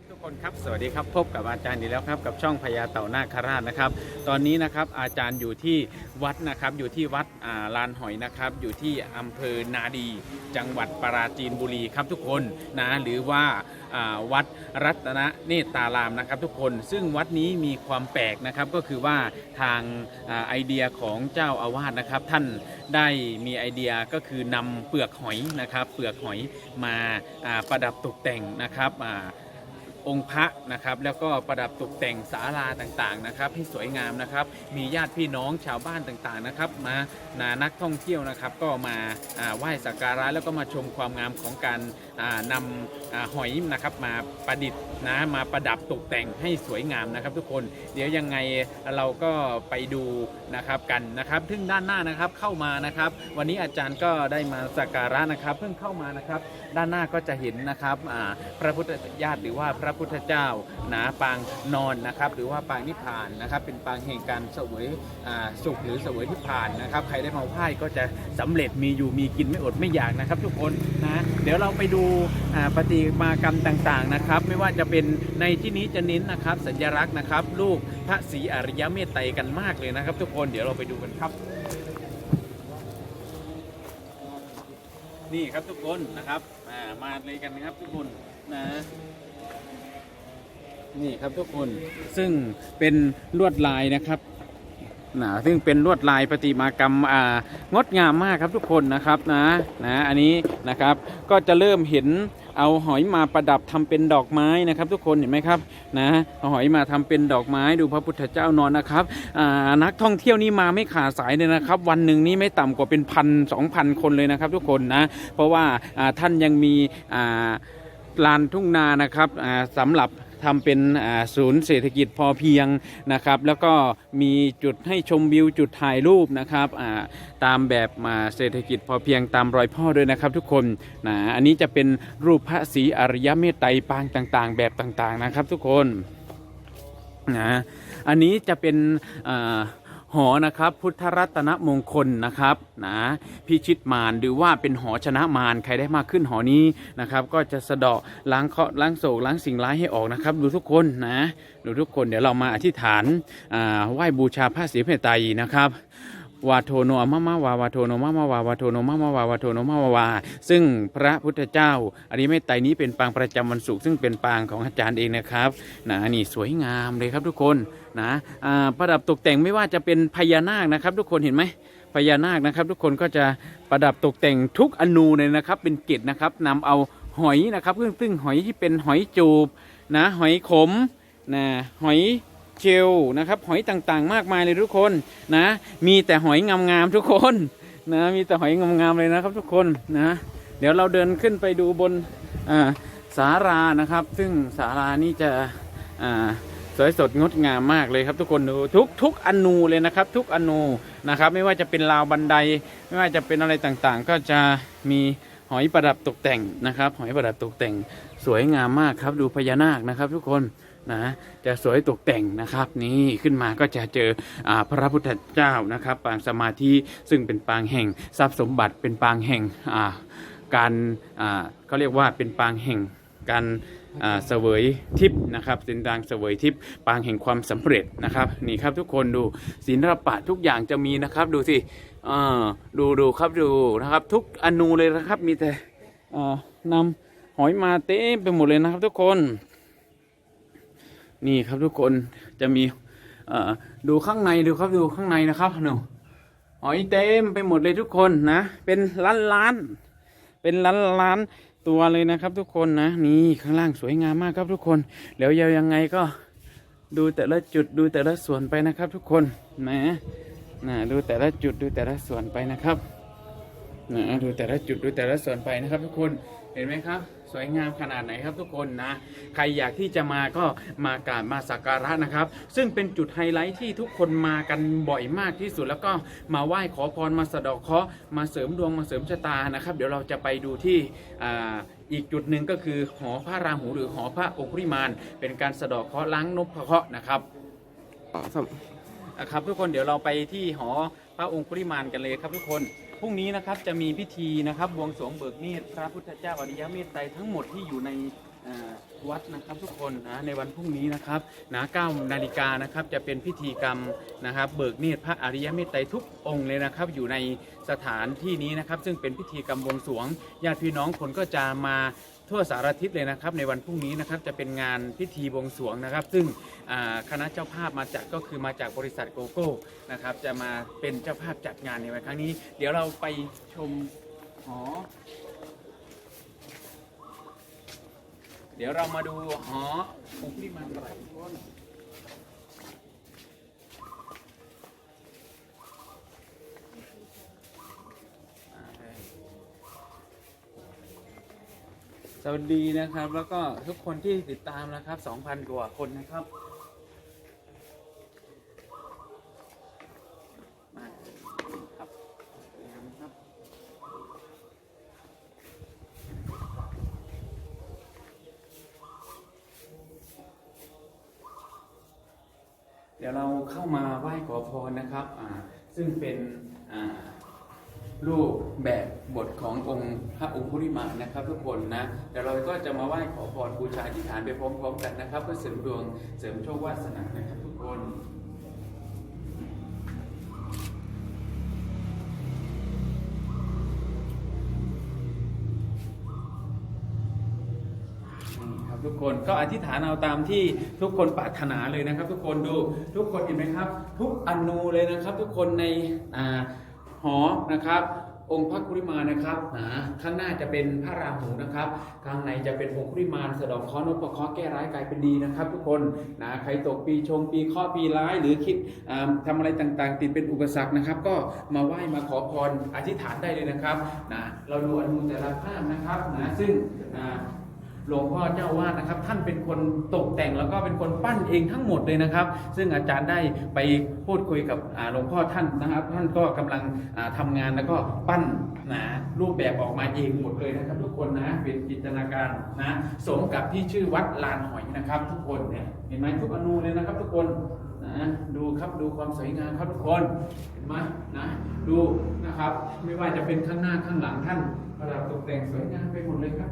ครับทุกคนครับสวัสดีครับพบกับอาจารย์อีกแล้วครับกับช่องพญาเต่านาคราชนะครับ ตอนนี้นะครับอาจารย์อยู่ที่วัดนะครับอยู่ที่วัดอ่าลานหอยนะครับอยู่ที่อำเภอนาดี จังหวัดปราจีนบุรีครับทุกคนนะหรือว่าอ่าวัดรัตนเนตรารามนะครับ ทุกคนซึ่งวัดนี้มีความแปลกนะครับก็คือว่าทางอาไอเดียของเจ้าอาวาสนะครับท่านได้มีไอเดียก็คือนำเปลือกหอยนะครับเปลือกหอยมาอ่าประดับตกแต่งนะครับอ่า องค์พระนะครับ แล้วก็ประดับตกแต่งศาลาต่างๆนะครับให้สวยงามนะครับ มีญาติพี่น้องชาวบ้านต่างๆนะครับ มานานักท่องเที่ยวนะครับ ก็มาไหว้สักการะแล้วก็มาชมความงามของการนำอหอยนะครับมาประดิษฐ์นะมาประดับตกแต่งให้สวยงามนะครับ ทุกคนเดี๋ยวยังไงเราก็ไปดูนะครับกันนะครับซึ่งด้านหน้านะครับเข้ามานะครับ วันนี้อาจารย์ก็ได้มาสักการะนะครับ เพิ่งเข้ามานะครับ ด้านหน้าก็จะเห็นนะครับพระพุทธญาติหรือว่าพระพุทธเจ้า หนาปางนอนนะครับหรือว่าปางนิพพานนะครับเป็นปางแห่งการเสวยสุขหรือเสวยนิพพานนะครับใครได้มาไหว้ก็จะสำเร็จมีอยู่มีกินไม่อดไม่อยากนะครับ ทุกคนนะเดี๋ยวเราไปดูปฏิมากรรมต่างๆนะครับไม่ว่าจะเป็นในที่นี้จะเน้นนะครับสัญลักษณ์นะครับรูปพระศรีอริยเมตไตรกันมากเลยนะครับ ทุกคนเดี๋ยวเราไปดูกันครับนี่ครับทุกคนนะครับอ่ามาเลยกันนะครับทุกคนนะ นี่ครับทุกคนซึ่งเป็นลวดลายนะครับนะซึ่งเป็นลวดลายประติมากรรมอ่างดงามมากครับทุกคนนะครับนะนะอันนี้นะครับก็จะเริ่มเห็นเอาหอยมาประดับทำเป็นดอกไม้นะครับ ทุกคนเห็นไหมครับนะเอาหอยมาทำเป็นดอกไม้ดูพระพุทธเจ้านอนนะครับอ่านักท่องเที่ยวนี่มาไม่ขาดสายเลยนะครับ วันหนึ่งนี่ไม่ต่ำกว่าเป็นพันสองพันคนเลยนะครับ ทุกคนนะเพราะว่าท่านยังมีลานทุ่งนานะครับอ่าสำหรับ ทำเป็นศูนย์เศรษฐกิจพอเพียงนะครับ แล้วก็มีจุดให้ชมวิวจุดถ่ายรูปนะครับตามแบบมาเศรษฐกิจพอเพียงตามรอยพ่อด้วยนะครับทุกคนนะอันนี้จะเป็นรูปพระศรีอริยเมตไตรปางต่างๆ แบบต่างๆนะครับทุกคนนะอันนี้จะเป็นอ่า หอนะครับพุทธรัตนมงคลนะครับนะพิชิตมารหรือว่าเป็นหอชนะมารใครได้มากขึ้นหอนี้นะครับก็จะสะเดาะล้างเคราะห์ล้างโศกล้างสิ่งร้ายให้ออกนะครับ ดูทุกคนนะดูทุกคนเดี๋ยวเรามาอธิษฐานอ่าไหว้บูชาพระศรีเพตไตรนะครับ วาโทโนมะมะวาวาโทโนมะมะวาวาโทโนมะมะวาวาโทโนมะมะวา ซึ่งพระพุทธเจ้าอริเมตไตรนี้เป็นปางประจำวันศุกร์ซึ่งเป็นปางของอาจารย์เองนะครับนะนี่สวยงามเลยครับทุกคนนะอ่าประดับตกแต่งไม่ว่าจะเป็นพญานาคนะครับ ทุกคนเห็นไหมพญานาคนะครับ ทุกคนก็จะประดับตกแต่งทุกอนูเลยนะครับ เป็นเกตนะครับนำเอาหอยนะครับซึ่งซึ่งหอยที่เป็นหอยจูบนะหอยขมนะหอย เจลนะครับหอยต่างๆ มากมายเลยทุกคนนะมีแต่หอยงามๆทุกคนนะมีแต่หอยงามๆเลยนะครับทุกคนนะเดี๋ยวเราเดินขึ้นไปดูบนอ่าศานะครับ ซึ่งศาลานี่จะสวยสดงดงามมากเลยครับทุกคนดูทุกทุกอนูเลยนะครับ ทุกอนูนะครับ ไม่ว่าจะเป็นราวบันได ไม่ว่าจะเป็นอะไรต่างๆ ก็จะมีหอยประดับตกแต่งนะครับ หอยประดับตกแต่งสวยงามมากครับ ดูพญานาคนะครับ ทุกคน นะจะสวยตกแต่งนะครับ นี่ขึ้นมาก็จะเจออพระพุทธเจ้านะครับ ปางสมาธิซึ่งเป็นปางแห่งทรัพย์สมบัติเป็นปางแห่งการเขาเรียกว่าเป็นปางแห่งการเสวยทิพย์นะครับเป็นปางเสวยทิพย์ปางแห่งความสำเร็จนะครับนี่ครับทุกคนดูศิลปะทุกอย่างจะมีนะครับดูสิดูดูครับดูนะครับ ทุกอนูเลยนะครับมีแต่อ่านำหอยมาเต็มไปหมดเลยนะครับทุกคน นี่ครับทุกคนจะมีดูข้างในดูครับดูข้างในนะครับหนูหอยเต็มไปหมดเลยทุกคนนะ เป็นล้านล้านๆเป็นล้านล้านๆตัวเลยนะครับทุกคนนะ นี่ข้างล่างสวยงามมากครับทุกคนเดี๋ยาวยังไงก็ดูแต่ละจุดดูแต่ละส่วนไปนะครับ ทุกคนนะนะดูแต่ละจุดดูแต่ละส่วนไปนะครับนะดูแต่ละจุดดูแต่ละส่วนไปนะครับ ทุกคนเห็นไหมครับ สวยงามขนาดไหนครับทุกคนนะ ใครอยากที่จะมาก็มากราบมาสักการะนะครับ ซึ่งเป็นจุดไฮไลท์ที่ทุกคนมากันบ่อยมากที่สุด แล้วก็มาไหว้ขอพรมาสะเดอกเคราะห์มาเสริมดวงมาเสริมชะตานะครับ เดี๋ยวเราจะไปดูที่อ่าอีกจุดหนึ่งก็คือหอพระราหูหรือหอพระองคุริมานเป็นการสะเดอกเคราะห์ล้างนพเคราะห์นะครับนะครับทุกคนเดี๋ยวเราไปที่หอพระองคุริมานกันเลยครับทุกคน พรุ่งนี้นะครับจะมีพิธีนะครับบวงสรวงเบิกเนตรพระพุทธเจ้าอริยเมตไตรทั้งหมดที่อยู่ในวัดนะครับทุกคนนะในวันพรุ่งนี้นะครับนะ9นาฬิกานะครับจะเป็นพิธีกรรมนะครับ เบิกเนตรพระอริยเมตไตรทุกองค์เลยนะครับ อยู่ในสถานที่นี้นะครับ ซึ่งเป็นพิธีกรรมบวงสรวงญาติพี่น้องคนก็จะมา ทั่วสารทิศเลยนะครับ ในวันพรุ่งนี้นะครับจะเป็นงานพิธีบวงสรวงนะครับ ซึ่งคณะเจ้าภาพมาจัดก็คือมาจากบริษัทโกโก้นะครับ จะมาเป็นเจ้าภาพจัดงานในวันครั้งนี้ เดี๋ยวเราไปชมหอเดี๋ยวเรามาดูหอองค์ที่มันไตร สวัสดีนะครับ แล้วก็ทุกคนที่ติดตามนะครับ 2,000 กว่าคนนะครับ มาครับครับเดี๋ยวเราเข้ามาไหว้ขอพรนะครับ อ่า ซึ่งเป็น อ่า รูปแบบบทขององค์พระองคุริมานะครับ ทุกคนนะเดี๋ยวเราก็จะมาไหว้ขอพรบูชาที่ฐานไปพร้อมๆกันนะครับเพื่อเสริมดวงเสริมโชควาสนานะครับทุกคนนี่ครับทุกคนก็อธิษฐานเอาตามที่ทุกคนปรารถนาเลยนะครับ ทุกคนดูทุกคนเห็นไหมครับ ทุกอนูเลยนะครับ ทุกคนในอ่า หอนะครับ องค์พระคุริมานนะครับนะข้างหน้าจะเป็นพระราหูนะครับ ข้างในจะเป็นองค์คุริมานสะเดอกเคราะห์นพเคราะห์แก้ร้ายกลายเป็นดีนะครับ ทุกคนนะใครตกปีชงปีเคราะห์ปีร้าย หรือคิดอ่าทำอะไรต่างๆ ติดเป็นอุปสรรคนะครับ ก็มาไหว้มาขอพรอธิษฐานได้เลยนะครับนะเราดูอนูแต่ละภาพนะครับนะซึ่งอ่า หลวงพ่อเจ้าวาดนะครับ ท่านเป็นคนตกแต่งแล้วก็เป็นคนปั้นเองทั้งหมดเลยนะครับ ซึ่งอาจารย์ได้ไปพูดคุยกับหลวงพ่อท่านนะครับ ท่านก็กำลังอ่าทำงานแล้วก็ปั้นนะรูปแบบออกมาเองหมดเลยนะครับ ทุกคนนะเป็นจินตนาการนะสมกับที่ชื่อวัดลานหอยนะครับ ทุกคนเนี่ยเห็นไหมทุกอนูเลยนะครับ ทุกคนนะดูครับดูความสวยงามครับทุกคนเห็นไหมนะดูนะครับ ไม่ว่าจะเป็นข้างหน้าข้างหลังท่านประดับตกแต่งสวยงามไปหมดเลยครับ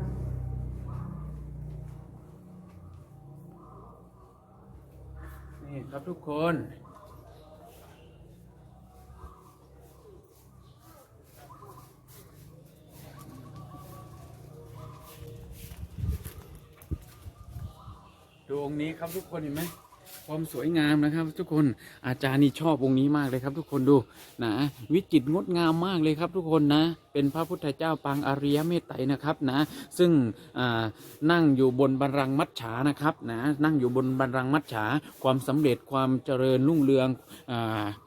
นี่ครับทุกคน ดูองค์นี้ครับทุกคนเห็นไหม ความสวยงามนะครับ ทุกคนอาจารย์นี่ชอบองค์นี้มากเลยครับ ทุกคนดูนะวิจิตรงดงามมากเลยครับทุกคนนะ เป็นพระพุทธเจ้าปางอาริยเมตไตรนะครับนะซึ่งนั่งอยู่บนบัลลังมัจฉานะครับนะนั่งอยู่บนบัลลังมัจฉาความสำเร็จความเจริญรุ่งเรืองอ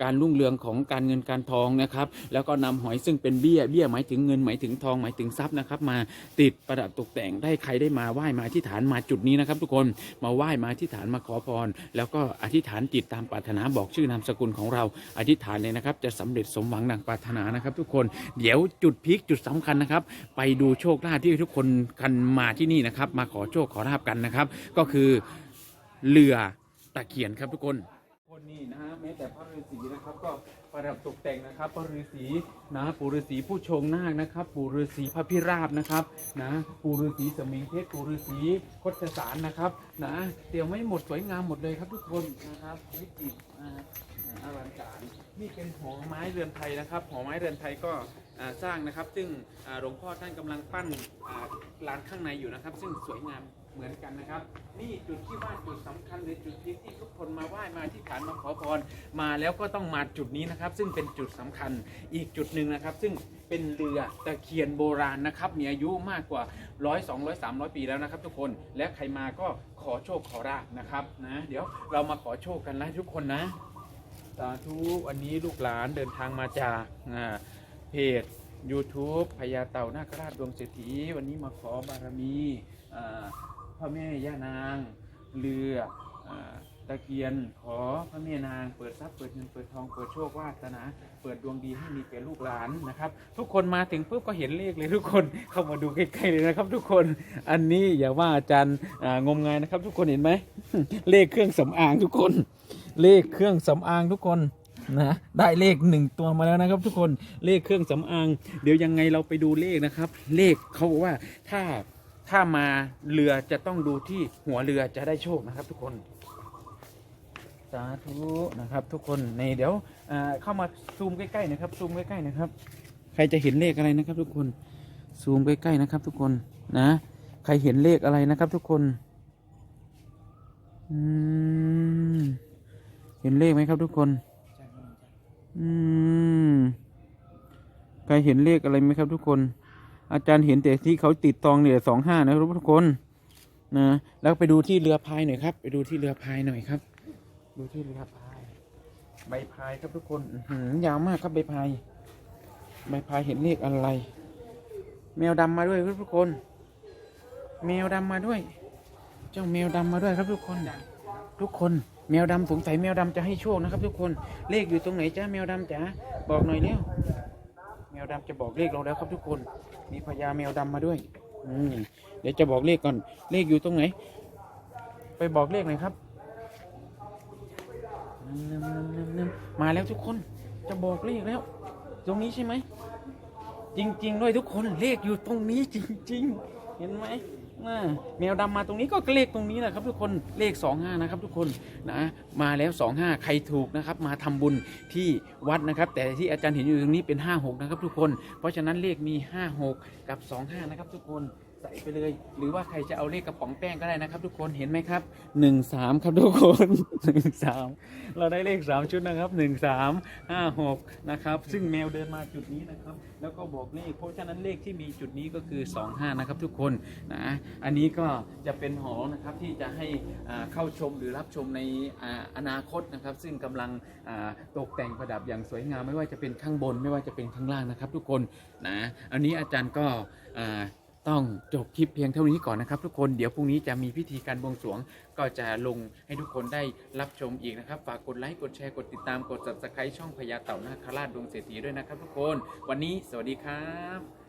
การรุ่งเรืองของการเงินการทองนะครับ แล้วก็นำหอยซึ่งเป็นเบี้ยเบี้ยหมายถึงเงินหมายถึงทองหมายถึงทรัพย์นะครับ มาติดประดับตกแต่งได้ใครได้มาไหว้มาอธิษฐานมาจุดนี้นะครับ ทุกคนมาไหว้มาอธิษฐานมาขอพรแล้วก็อธิษฐานจิตตามปรารถนาบอกชื่อนามสกุลของเรา อธิษฐานเลยนะครับ จะสำเร็จสมหวังดังปรารถนานะครับ ทุกคนเดี๋ยวจุดพีคจุดสำคัญนะครับ ไปดูโชคลาภที่ทุกคนกันมาที่นี่นะครับ มาขอโชคขอลาภกันนะครับ ก็คือเรือตะเคียนครับทุกคนคนนี้นะฮะแม้แต่พระฤาษีนะครับก็ ประดับตกแต่งนะครับพระฤาษีนะปู่ฤาษีผู้ชงนาคนะครับ ปู่ฤาษีพระพิราบนะครับนะปู่ฤาษีสมิงเพชรปู่ฤาษีคดสารนะครับนะเตรียมไว้หมดสวยงามหมดเลยครับทุกคนนะครับวิจิตรอลังการนี่เป็นหอไม้เรือนไทยนะครับหอไม้เรือนไทยก็สร้างนะครับ ซึ่งหลวงพ่อท่านกำลังปั้นลานข้างในอยู่นะครับ ซึ่งสวยงาม เหมือนกันนะครับ นี่จุดที่ว่าจุดสำคัญหรือจุดที่ที่ทุกคนมาไหว้มาที่ฐานมาขอพรมาแล้วก็ต้องมาจุดนี้นะครับ ซึ่งเป็นจุดสำคัญอีกจุดหนึ่งนะครับ ซึ่งเป็นเรือตะเคียนโบราณนะครับ มีอายุมากกว่าร้อยสองร้อยสามร้อยปีแล้วนะครับ ทุกคนและใครมาก็ขอโชคขอราบนะครับนะเดี๋ยวเรามาขอโชคกันนะทุกคนนะ สาธุวันนี้ลูกหลานเดินทางมาจากอ่าเพจ YouTube พญาเต่านาคราชดวงเศรษฐีวันนี้มาขอบารมีอ่า พ่อแม่ย่านาง เรืออตะเกียนขอพระแม่นางเปิดทรัพย์เปิดเงินเปิดทองเปิดโชควาสนาเปิดดวงดีให้มีแก่ลูกหลานนะครับ ทุกคนมาถึงปุ๊บก็เห็นเลขเลยทุกคนเข้ามาดูใกล้ๆเลยนะครับ ทุกคนอันนี้อย่าว่าอาจารย์งมงายนะครับ ทุกคนเห็นไหมเลขเครื่องสำอางทุกคน เลขเครื่องสำอางทุกคนนะได้เลขหนึ่งตัวมาแล้วนะครับ ทุกคนเลขเครื่องสำอาง เดี๋ยวยังไงเราไปดูเลขนะครับ เลขเขาบอกว่าถ้า ถ้ามาเรือจะต้องดูที่หัวเรือจะได้โชคนะครับ ทุกคนสาธุนะครับทุกคนในเดี๋ยวเข้ามาซูมใกล้ๆนะครับซูมใกล้ๆนะครับ ใครจะเห็นเลขอะไรนะครับ ทุกคนซูมใกล้ๆนะครับ ทุกคนนะ ใครเห็นเลขอะไรนะครับ ทุกคนอืมเห็นเลขไหมครับ ทุกคนอืมใครเห็นเลขอะไรไหมครับ ทุกคน อาจารย์เห็นแต่ที่เขาติดตองเนี่ยสองห้านะครับทุกคนนะแล้วไปดูที่เรือพายหน่อยครับ ไปดูที่เรือพายหน่อยครับ ดูที่เรือพาย ใบพายครับทุกคนหือยาวมากครับใบพาย ใบพายเห็นเลขอะไร แมวดำมาด้วยครับทุกคน แมวดำมาด้วย เจ้าแมวดำมาด้วยครับทุกคน ทุกคนแมวดำสงสัยแมวดำจะให้โชคนะครับ ทุกคนเลขอยู่ตรงไหนจ้าแมวดำจ๋าบอกหน่อยเร็ว ดำจะบอกเลขเราแล้วครับทุกคน มีพญาแมวดำมาด้วย อืมเดี๋ยวจะบอกเลขก่อน เลขอยู่ตรงไหน ไปบอกเลขหน่อยครับ มาแล้วทุกคน จะบอกเลขแล้ว ตรงนี้ใช่ไหม จริง ๆ ด้วยทุกคน เลขอยู่ตรงนี้จริง ๆ เห็นไหม แมวดำมาตรงนี้ก็เลขตรงนี้แหละครับ ทุกคนเลข 25 นะครับ ทุกคนนะมาแล้ว 25 ใครถูกนะครับ มาทำบุญที่วัดนะครับ แต่ที่อาจารย์เห็นอยู่ตรงนี้เป็น 56 นะครับ ทุกคน เพราะฉะนั้นเลขมี 56 กับ 25 นะครับ ทุกคน ใส่ไปเลย หรือว่าใครจะเอาเลขกระป๋องแป้งก็ได้นะครับ ทุกคนเห็นไหมครับ13ครับทุกคน13เราได้เลข3ชุดนะครับ1 3 5 6นะครับ ซึ่งแมวเดินมาจุดนี้นะครับ แล้วก็บอกเลขเพราะฉะนั้นเลขที่มีจุดนี้ก็คือ25นะครับ ทุกคนนะอันนี้ก็จะเป็นหอนะครับที่จะให้เข้าชมหรือรับชมในออนาคตนะครับ ซึ่งกำลังตกแต่งประดับอย่างสวยงาม ไม่ว่าจะเป็นข้างบน ไม่ว่าจะเป็นข้างล่างนะครับ ทุกคนนะอันนี้อาจารย์ก็ ต้องจบคลิปเพียงเท่านี้ก่อนนะครับ ทุกคนเดี๋ยวพรุ่งนี้จะมีพิธีการบวงสรวง ก็จะลงให้ทุกคนได้รับชมอีกนะครับ ฝากกดไลค์กดแชร์กดติดตามกด subscribe ช่องพญาเต่านาคราชดวงเศรษฐีด้วยนะครับ ทุกคน วันนี้สวัสดีครับ